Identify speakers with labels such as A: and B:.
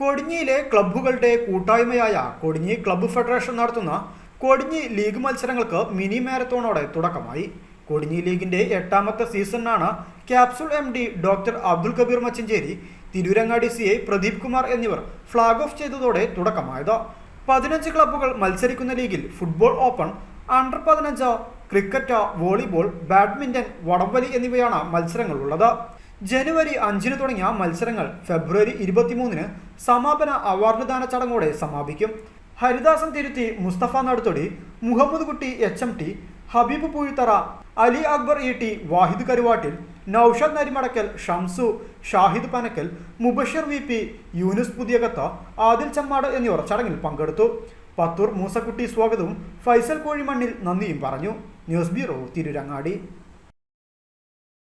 A: കൊടിഞ്ഞിയിലെ ക്ലബ്ബുകളുടെ കൂട്ടായ്മയായ Kodinhi club federation നടത്തുന്ന Kodinhi league മത്സരങ്ങൾക്ക് മിനി മാരത്തോണോടെ തുടക്കമായി. കൊടിഞ്ഞി ലീഗിന്റെ എട്ടാമത്തെ സീസണിനാണ് capsule M D doctor Abdul Kabeer Machancheri Tirurangadi C I Pradeep Kumar എന്നിവർ ഫ്ളാഗ് ഓഫ് ചെയ്തതോടെ തുടക്കമായത്. പതിനഞ്ച് ക്ലബ്ബുകൾ മത്സരിക്കുന്ന ലീഗിൽ ഫുട്ബോൾ ഓപ്പൺ അണ്ടർ പതിനഞ്ച് ക്രിക്കറ്റ് വോളിബോൾ ബാഡ്മിന്റൺ വടംവലി എന്നിവയാണ് മത്സരങ്ങളുള്ളത്. ജനുവരി അഞ്ചിന് തുടങ്ങിയ മത്സരങ്ങൾ ഫെബ്രുവരി ഇരുപത്തിമൂന്നിന് സമാപന അവാർഡ് ദാന ചടങ്ങോടെ സമാപിക്കും. ഹരിദാസൻ തിരുത്തി Mustafa Naduthodi Muhammad Kutty H M T Habeeb Poozhithara Ali Akbar E T Wahid Karuvattil Noushad Narimadakkal Shamsu Shahid Panakkal Mubashir V P Yunus Puthiyakath Adil Chemmad എന്നിവർ ചടങ്ങിൽ പങ്കെടുത്തു. പത്തൂർ മൂസക്കുട്ടി സ്വാഗതവും ഫൈസൽ കോഴിമണ്ണിൽ നന്ദിയും പറഞ്ഞു. News bureau Tirurangadi.